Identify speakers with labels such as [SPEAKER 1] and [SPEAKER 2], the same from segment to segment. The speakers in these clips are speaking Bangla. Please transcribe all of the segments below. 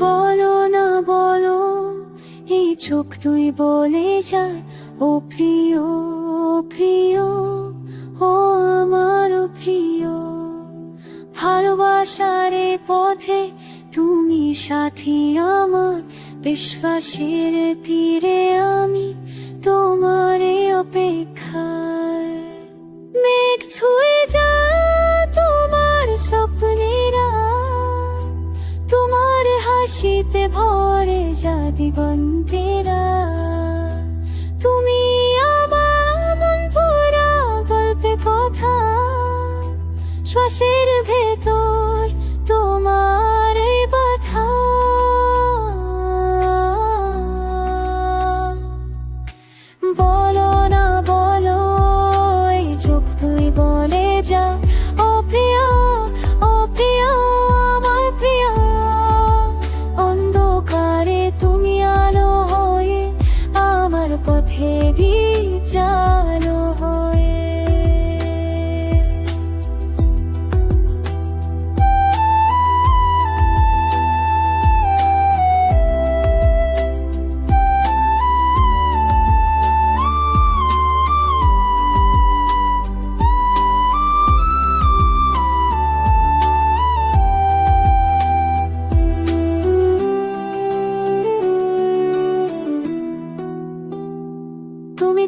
[SPEAKER 1] বলো না, বলো। এই চোখ তুই বলে যা। ও প্রিয় প্রিয়, ও আমার প্রিয়। ভালোবাসার পথে তুমি সাথী আমার। বিশ্বাসের তীরে আমি তোমারে অপেক্ষা। হাসিতে ভরে যা দিগন্তেরা তুমি আবার পুরা গল্পে কথা শ্বাসের ভেতর তোমার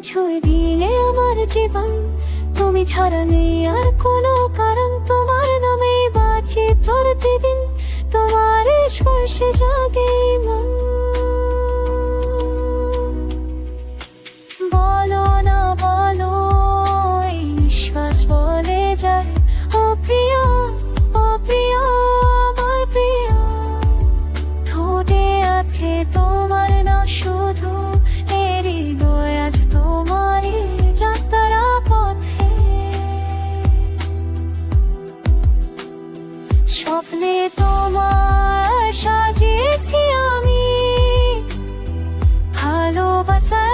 [SPEAKER 1] ছুঁয়ে দিলে আমার জীবন। তুমি ছাড়া নেই আর কোনো কারণ। তোমার নামে বাঁচি প্রতিদিন। তোমার স্পর্শে জাগে স্বপ্নে তোমার সাজেছি আমি। ভালোবাসা